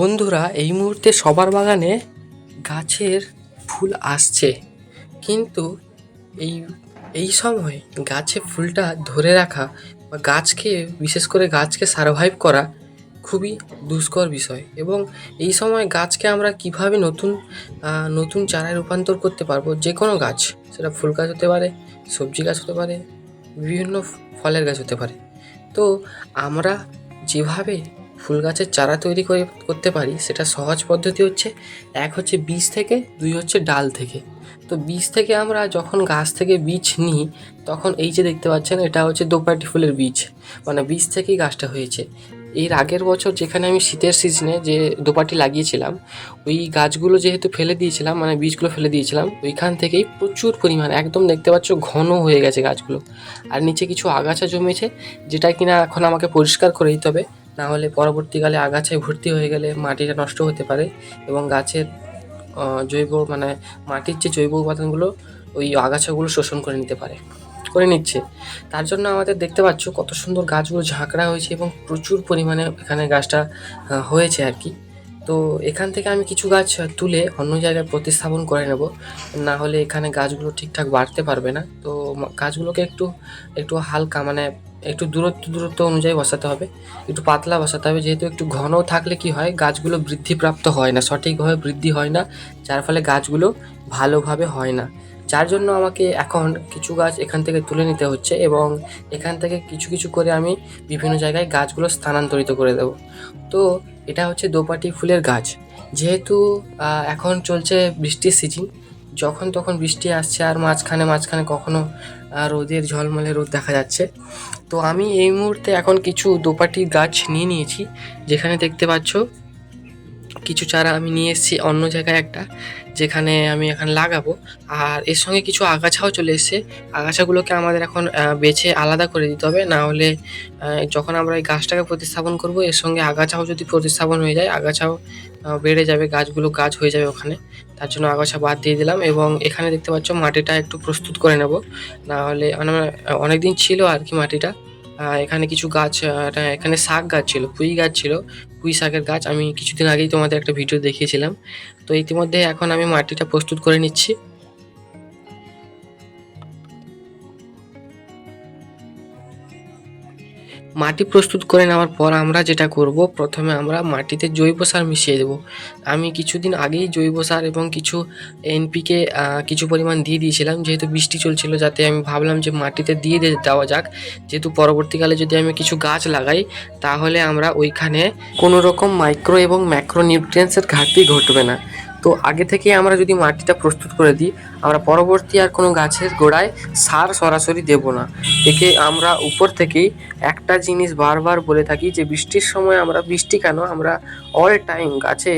বন্ধুরা, এই মুহূর্তে সবার বাগানে গাছের ফুল আসছে। কিন্তু এই এই সময় গাছে ফুলটা ধরে রাখা বা গাছকে, বিশেষ করে গাছকে সারভাইভ করা খুবই দুষ্কর বিষয়। এবং এই সময় গাছকে আমরা কীভাবে নতুন নতুন চারায় রূপান্তর করতে পারব? যে কোনো গাছ, সেটা ফুল গাছ হতে পারে, সবজি গাছ হতে পারে, বিভিন্ন ফলের গাছ হতে পারে। তো আমরা যেভাবে ফুল গাছের চারা তৈরি করে করতে পারি, সেটা সহজ পদ্ধতি হচ্ছে, এক হচ্ছে বীজ থেকে, দুই হচ্ছে ডাল থেকে। তো বীজ থেকে আমরা যখন গাছ থেকে বীজ নিই, তখন এই যে দেখতে পাচ্ছেন, এটা হচ্ছে দোপাটি ফুলের বীজ। মানে বীজ থেকেই গাছটা হয়েছে। এর আগের বছর যেখানে আমি শীতের সিজনে যে দোপাটি লাগিয়েছিলাম, ওই গাছগুলো যেহেতু ফেলে দিয়েছিলাম মানে বীজগুলো ফেলে দিয়েছিলাম, ওইখান থেকেই প্রচুর পরিমাণ, একদম দেখতে পাচ্ছ ঘন হয়ে গেছে গাছগুলো। আর নিচে কিছু আগাছা জমেছে, যেটা কিনা এখন আমাকে পরিষ্কার করে দিতে হবে। না হলে পরবর্তীকালে আগাছায় ভর্তি হয়ে গেলে মাটিটা নষ্ট হতে পারে এবং গাছের জৈব মানে মাটির যে জৈব উপাদানগুলো, ওই আগাছাগুলো শোষণ করে নিতে পারে, করে নিচ্ছে। তার জন্য আমাদের দেখতে পাচ্ছ কত সুন্দর গাছগুলো ঝাঁকড়া হয়েছে এবং প্রচুর পরিমাণে এখানে গাছটা হয়েছে আর কি। তো এখান থেকে আমি কিছু গাছ তুলে অন্য জায়গায় প্রতিস্থাপন করে নেব, না হলে এখানে গাছগুলো ঠিকঠাক বাড়তে পারবে না। তো গাছগুলোকে একটু একটু হালকা মানে একটু দূরত্ব দূরত্ব অনুযায়ী বসাতে হবে। একটু পাতলা বসাতে হবে, যেহেতু একটু ঘন থাকলে কি হয়, গাছগুলো বৃদ্ধিপ্রাপ্ত হয় না, সঠিকভাবে বৃদ্ধি হয় না, যার ফলে গাছগুলো ভালোভাবে হয় না। যার জন্য আমাকে এখন কিছু গাছ এখান থেকে তুলে নিতে হচ্ছে এবং এখান থেকে কিছু কিছু করে আমি বিভিন্ন জায়গায় গাছগুলো স্থানান্তরিত করে দেব। তো এটা হচ্ছে দোপাটি ফুলের গাছ। যেহেতু এখন চলছে বৃষ্টির সিজন যখন, তখন বৃষ্টি আসছে আর মাঝখানে মাঝখানে কখনো রোদের ঝলমলে রোদ দেখা যাচ্ছে। তো আমি এই মুহূর্তে এখন কিছু দোপাটি গাছ নিয়ে নিয়েছি, যেখানে দেখতে পাচ্ছ কিছু চারা আমি নিয়ে এসেছি, অন্য জায়গায় একটা, যেখানে আমি এখন লাগাবো। আর এর সঙ্গে কিছু আগাছাও চলে এসেছে। আগাছাগুলোকে আমাদের এখন বেছে আলাদা করে দিতে হবে। না হলে যখন আমরা এই গাছটাকে প্রতিস্থাপন করব, এর সঙ্গে আগাছাও যদি প্রতিস্থাপন হয়ে যায়, আগাছাও বেড়ে যাবে, গাছগুলো গাছ হয়ে যাবে ওখানে। তার জন্য আগাছা বাদ দিয়ে দিলাম এবং এখানে দেখতে পাচ্ছ মাটিটা একটু প্রস্তুত করে নেব। না হলে মানে অনেক দিন ছিল আর কি মাটিটা। এখানে কিছু গাছ এখানে শাক গাছ ছিল, পুঁই গাছ ছিল। পুঁই শাকের গাছ আমি কিছুদিন আগেই তোমাদের একটা ভিডিও দেখিয়েছিলাম। তো ইতিমধ্যে এখন আমি মাটিটা প্রস্তুত করে নিচ্ছি। মাটি প্রস্তুত করে নেওয়ার পর আমরা যেটা করব, প্রথমে আমরা মাটিতে জৈব সার মিশিয়ে দেব। আমি কিছুদিন আগেই জৈব সার এবং কিছু এনপিকে কিছু পরিমাণ দিয়ে দিয়েছিলাম, যেহেতু বৃষ্টি চলছিল, যাতে আমি ভাবলাম যে মাটিতে দিয়ে দেওয়া যাক। যেহেতু পরবর্তীকালে যদি আমি কিছু গাছ লাগাই, তাহলে আমরা ওইখানে কোনো রকম মাইক্রো এবং ম্যাক্রো নিউট্রিয়েন্টসের ঘাটতি ঘটবে না। তো আগে থেকে আমরা যদি মাটিটা প্রস্তুত করে দিই, আমরা পরবর্তী আর কোনো গাছের গোড়ায় সার সরাসরি দেব না। একে আমরা উপর থেকেই একটা জিনিস বারবার বলে থাকি যে, বৃষ্টির সময় আমরা, বৃষ্টি কেন? আমরা অল টাইম গাছে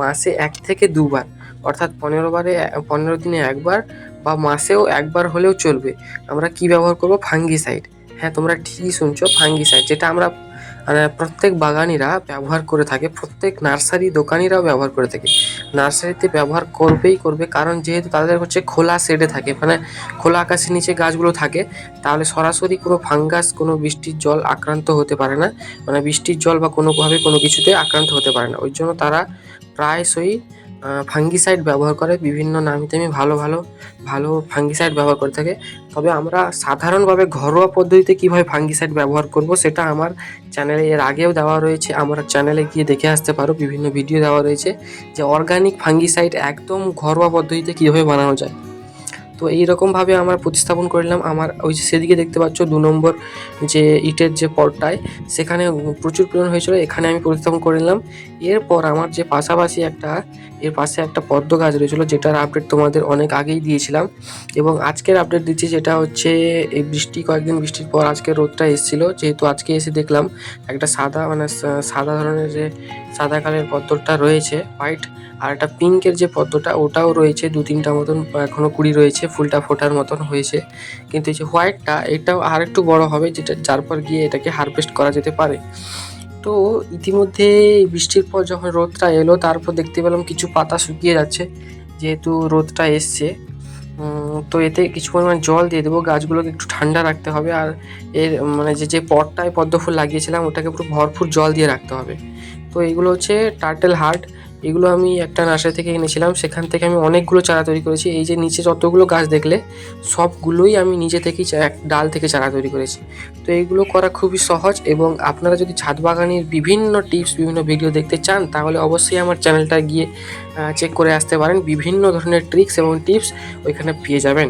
মাসে এক থেকে দুবার, অর্থাৎ পনেরো বারে, পনেরো দিনে একবার বা মাসেও একবার হলেও চলবে। আমরা কি ব্যবহার করব? ফাঙ্গিসাইড। হ্যাঁ তোমরা ঠিকই শুনছো, ফাঙ্গিসাইড, যেটা আমরা প্রত্যেক বাগানিরা ব্যবহার করে থাকে, প্রত্যেক নার্সারি দোকানিরাও ব্যবহার করে থাকে। নার্সারিতে ব্যবহার করবেই করবে, কারণ যেহেতু তাদের হচ্ছে খোলা শেডে থাকে মানে খোলা আকাশের নিচে গাছগুলো থাকে, তাহলে সরাসরি কোনো ফাঙ্গাস, কোনো বৃষ্টির জল আক্রান্ত হতে পারে না। মানে বৃষ্টির জল বা কোনোভাবে কোনো কিছুতে আক্রান্ত হতে পারে না। ওই জন্য তারা প্রায়শই ফাঙ্গিসাইড ব্যবহার করে, বিভিন্ন নামি দামি ভালো ভালো ভালো ফাঙ্গিসাইড ব্যবহার করে থাকে। তবে আমরা সাধারণভাবে ঘরোয়া পদ্ধতিতে কীভাবে ফাঙ্গিসাইড ব্যবহার করব, সেটা আমার চ্যানেলে এর আগেও দেওয়া রয়েছে। আমার চ্যানেলে গিয়ে দেখে আসতে পারো, বিভিন্ন ভিডিও দেওয়া রয়েছে যে অর্গানিক ফাঙ্গিসাইড একদম ঘরোয়া পদ্ধতিতে কীভাবে বানানো যায়। তো এইরকমভাবে আমরা প্রতিস্থাপন করলাম। আমার ওই সেদিকে দেখতে পাচ্ছ দু নম্বর যে ইটের যে পটটায়, সেখানে প্রচুর পরিমাণ হয়েছিল। এখানে আমি প্রতিস্থাপন করে নিলাম এরপর আমার যে পাশাপাশি একটা, এর পাশে একটা পদ্ম গাছ রয়েছিল, যেটার আপডেট তোমাদের অনেক আগেই দিয়েছিলাম। এবং আজকের আপডেট দিচ্ছি যেটা হচ্ছে, এই বৃষ্টি, কয়েকদিন বৃষ্টির পর আজকে রোদটা এসেছিল। যেহেতু আজকে এসে দেখলাম একটা সাদা মানে সাদা ধরনের যে সাদা কালারের পদ্মটা রয়েছে, হোয়াইট, আর একটা পিঙ্কের যে পদ্মটা, ওটাও রয়েছে। দু তিনটা মতন এখনও কুড়ি রয়েছে। ফুলটা ফোটার মতন হয়েছে। কিন্তু এই যে হোয়াইটটা এটাও আর একটু বড় হবে, যেটা যার পর গিয়ে এটাকে হারভেস্ট করা যেতে পারে। তো ইতিমধ্যে বৃষ্টির পর যখন রোদটা এলো, তারপর দেখতে পেলাম কিছু পাতা শুকিয়ে যাচ্ছে, যেহেতু রোদটা এসছে। তো এতে কিছু পরিমাণ জল দিয়ে দেবো, গাছগুলোকে একটু ঠান্ডা রাখতে হবে, আর এর মানে যে যে পটটায় পদ্ম ফুল লাগিয়েছিলাম, ওটাকে পুরো ভরপুর জল দিয়ে রাখতে হবে। তো এগুলো হচ্ছে টার্টেল হার্ট এগুলো আমি একটা নার্সারি থেকে এনেছিলাম। সেখান থেকে আমি অনেকগুলো চারা তৈরি করেছি। এই যে নিচে যতগুলো গাছ দেখলে, সবগুলোই আমি নিজে থেকেই এক ডাল থেকে চারা তৈরি করেছি। তো এইগুলো করা খুবই সহজ এবং আপনারা যদি ছাদ বাগানের বিভিন্ন টিপস, বিভিন্ন ভিডিও দেখতে চান, তাহলে অবশ্যই আমার চ্যানেলটা গিয়ে চেক করে আসতে পারেন। বিভিন্ন ধরনের ট্রিক্স এবং টিপস ওইখানে পেয়ে যাবেন।